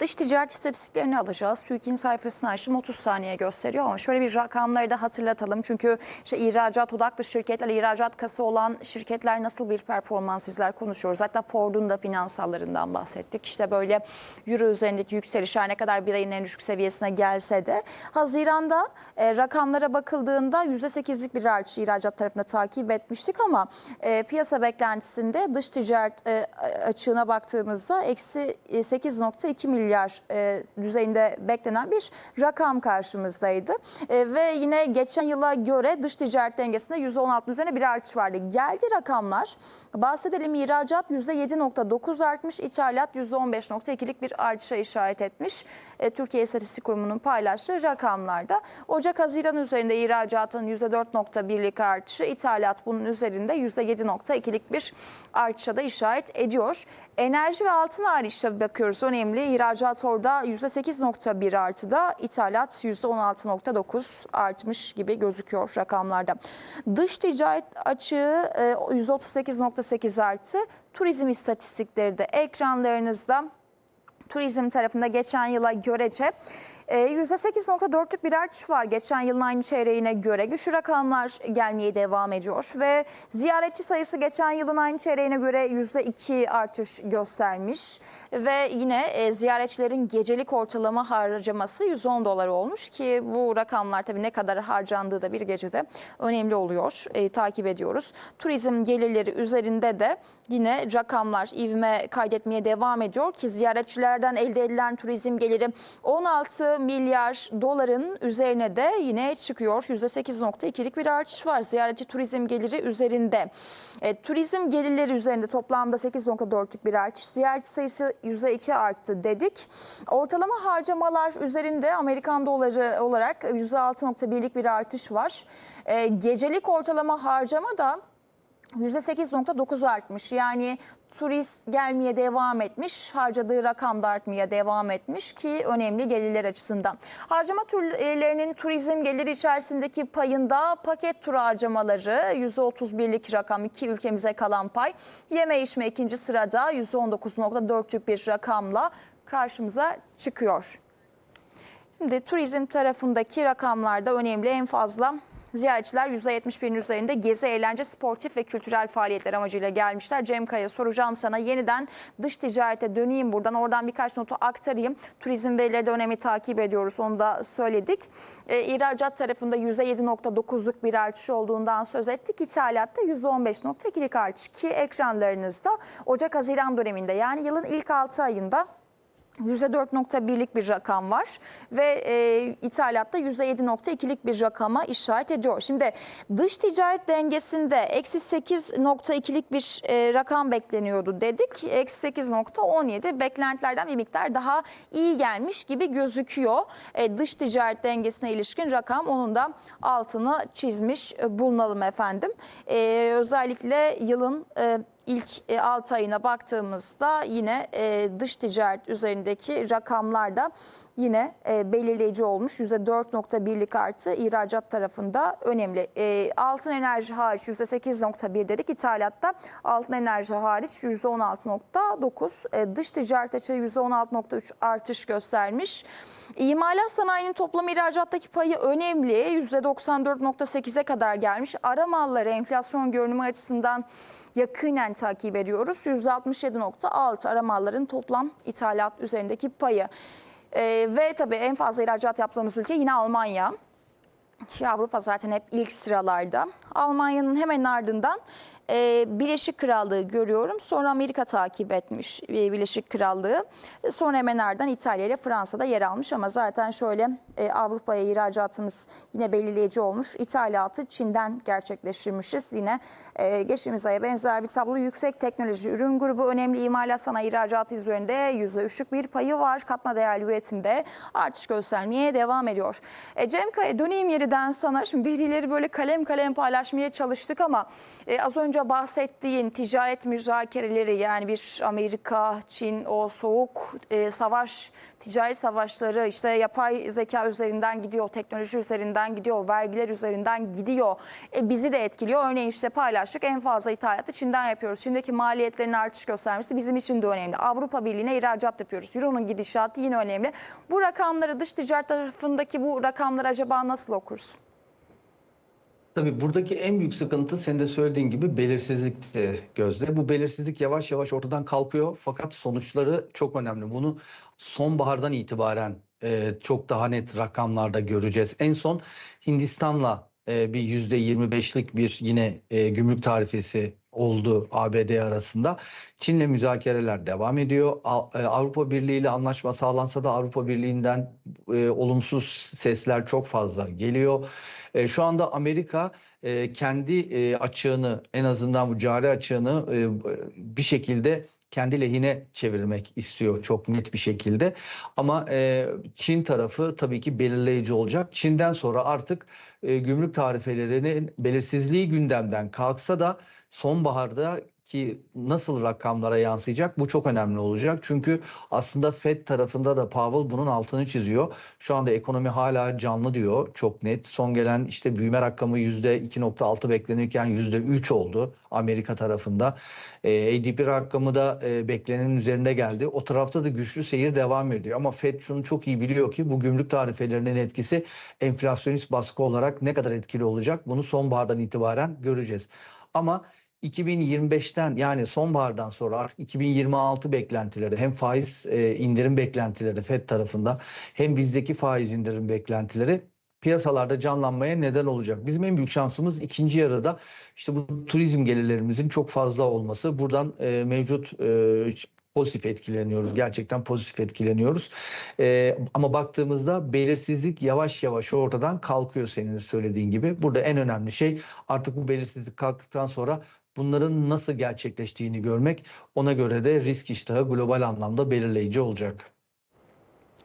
Dış ticaret istatistiklerini alacağız. TÜİK'in sayfasını açtım 30 saniye gösteriyor ama şöyle bir rakamları da hatırlatalım. Çünkü işte ihracat odaklı şirketler, ihracat kası olan şirketler nasıl bir performans izler konuşuyoruz. Zaten Ford'un da finansallarından bahsettik. İşte böyle euro üzerindeki yükseliş her ne kadar bir ayın en düşük seviyesine gelse de Haziran'da e, rakamlara bakıldığında %8'lik bir artış ihracat tarafında takip etmiştik ama e, piyasa beklentisinde dış ticaret e, açığına baktığımızda eksi 8.2 milyar e, düzeyinde beklenen bir rakam karşımızdaydı. E, ve yine geçen yıla göre dış ticaret dengesinde %16 üzerine bir artış vardı. Geldi rakamlar. Bahsedelim ihracat %7.9 artmış, ithalat %15.2'lik bir artışa işaret etmiş. E, Türkiye İstatistik Kurumu'nun paylaştığı rakamlarda. Ocak-Haziran üzerinde ihracatın %4.1'lik artışı, ithalat bunun üzerinde %7.2'lik bir artışa da işaret ediyor. Enerji ve altın hariç bakıyoruz önemli. İhracat orada %8.1 artıda, ithalat %16.9 artmış gibi gözüküyor rakamlarda. Dış ticaret açığı e, %38.8 arttı. Turizm istatistikleri de ekranlarınızda turizm tarafında geçen yıla görece e, %8.4'lük bir artış var geçen yılın aynı çeyreğine göre. Güçlü rakamlar gelmeye devam ediyor ve ziyaretçi sayısı geçen yılın aynı çeyreğine göre %2 artış göstermiş. Ve yine e, ziyaretçilerin gecelik ortalama harcaması 110 dolar olmuş ki bu rakamlar tabii ne kadar harcandığı da bir gecede önemli oluyor. E, takip ediyoruz. Turizm gelirleri üzerinde de yine rakamlar ivme kaydetmeye devam ediyor ki ziyaretçilerden elde edilen turizm geliri 16 milyar doların üzerine de yine çıkıyor. %8.2'lik bir artış var. Ziyaretçi turizm geliri üzerinde. E, turizm gelirleri üzerinde toplamda 8.4'lük bir artış. Ziyaretçi sayısı %2 arttı dedik. Ortalama harcamalar üzerinde Amerikan doları olarak %6.1'lik bir artış var. E, gecelik ortalama harcama da %8.9 artmış. Yani turist gelmeye devam etmiş, harcadığı rakam da artmaya devam etmiş ki önemli gelirler açısından. Harcama türlerinin turizm geliri içerisindeki payında paket tur harcamaları %31'lik rakam iki ülkemize kalan pay. Yeme içme ikinci sırada %19.4'lük bir rakamla karşımıza çıkıyor. Şimdi turizm tarafındaki rakamlarda önemli en fazla Ziyaretçiler %71'in üzerinde gezi, eğlence, sportif ve kültürel faaliyetler amacıyla gelmişler. Cem Kaya soracağım sana yeniden dış ticarete döneyim buradan. Oradan birkaç notu aktarayım. Turizm verileri de önemli takip ediyoruz. Onu da söyledik. E, ihracat tarafında %7.9'luk bir artış olduğundan söz ettik. İthalatta %15.2'lik artış ki ekranlarınızda Ocak-Haziran döneminde yani yılın ilk 6 ayında %4.1'lik bir rakam var ve e, ithalatta %7.2'lik bir rakama işaret ediyor. Şimdi dış ticaret dengesinde eksi 8.2'lik bir e, rakam bekleniyordu dedik. Eksi 8.17 beklentilerden bir miktar daha iyi gelmiş gibi gözüküyor. E, dış ticaret dengesine ilişkin rakam onun da altını çizmiş e, bulunalım efendim. E, özellikle yılın... E, ilk 6 ayına baktığımızda yine e, dış ticaret üzerindeki rakamlar da yine e, belirleyici olmuş. %4.1'lik artı ihracat tarafında önemli. E, altın enerji hariç %8.1 dedik. İthalatta altın enerji hariç %16.9. Dış ticaret açığı %16.3 artış göstermiş. İmalat sanayinin toplam ihracattaki payı önemli. %94.8'e kadar gelmiş. Ara malları enflasyon görünümü açısından yakinen takip ediyoruz. %67.6 aramaların toplam ithalat üzerindeki payı. Ee, ve tabii en fazla ihracat yaptığımız ülke yine Almanya. Avrupa zaten hep ilk sıralarda. Almanya'nın hemen ardından e, Birleşik Krallığı görüyorum. Sonra Amerika takip etmiş e, Birleşik Krallığı. Sonra hemen ardından İtalya ile Fransa'da yer almış ama zaten şöyle e, Avrupa'ya ihracatımız yine belirleyici olmuş. İthalatı Çin'den gerçekleştirmişiz. Yine e, geçtiğimiz aya benzer bir tablo. Yüksek teknoloji ürün grubu önemli imalat sanayi ihracatı üzerinde %3'lük bir payı var. Katma değerli üretimde artış göstermeye devam ediyor. E, Cem Kaya döneyim yeriden sana. Şimdi verileri böyle kalem kalem paylaşmaya çalıştık ama e, az önce önce bahsettiğin ticaret müzakereleri yani bir Amerika, Çin o soğuk e, savaş, ticaret savaşları işte yapay zeka üzerinden gidiyor, teknoloji üzerinden gidiyor, vergiler üzerinden gidiyor. E, bizi de etkiliyor. Örneğin işte paylaştık en fazla ithalatı Çin'den yapıyoruz. Çin'deki maliyetlerin artış göstermesi bizim için de önemli. Avrupa Birliği'ne ihracat yapıyoruz. Euro'nun gidişatı yine önemli. Bu rakamları dış ticaret tarafındaki bu rakamları acaba nasıl okuruz? Tabii buradaki en büyük sıkıntı senin de söylediğin gibi belirsizlikti Gözde. Bu belirsizlik yavaş yavaş ortadan kalkıyor fakat sonuçları çok önemli. Bunu sonbahardan itibaren e, çok daha net rakamlarda göreceğiz. En son Hindistan'la e, bir %25'lik bir yine e, gümrük tarifesi oldu ABD arasında. Çin'le müzakereler devam ediyor. E, Avrupa Birliği ile anlaşma sağlansa da Avrupa Birliği'nden e, olumsuz sesler çok fazla geliyor. E, şu anda Amerika e, kendi e, açığını en azından bu cari açığını e, bir şekilde kendi lehine çevirmek istiyor çok net bir şekilde. Ama e, Çin tarafı tabii ki belirleyici olacak. Çin'den sonra artık e, gümrük tarifelerinin belirsizliği gündemden kalksa da sonbaharda ki nasıl rakamlara yansıyacak bu çok önemli olacak. Çünkü aslında Fed tarafında da Powell bunun altını çiziyor. Şu anda ekonomi hala canlı diyor çok net. Son gelen işte büyüme rakamı %2.6 beklenirken %3 oldu Amerika tarafında. E, ADP rakamı da e, beklenenin üzerinde geldi. O tarafta da güçlü seyir devam ediyor. Ama Fed şunu çok iyi biliyor ki bu gümrük tarifelerinin etkisi enflasyonist baskı olarak ne kadar etkili olacak bunu sonbahardan itibaren göreceğiz. Ama 2025'ten yani sonbahardan sonra artık 2026 beklentileri hem faiz e, indirim beklentileri Fed tarafında hem bizdeki faiz indirim beklentileri piyasalarda canlanmaya neden olacak. Bizim en büyük şansımız ikinci yarıda işte bu turizm gelirlerimizin çok fazla olması. Buradan e, mevcut e, pozitif etkileniyoruz. Gerçekten pozitif etkileniyoruz. E, ama baktığımızda belirsizlik yavaş yavaş ortadan kalkıyor senin söylediğin gibi. Burada en önemli şey artık bu belirsizlik kalktıktan sonra bunların nasıl gerçekleştiğini görmek. Ona göre de risk iştahı global anlamda belirleyici olacak.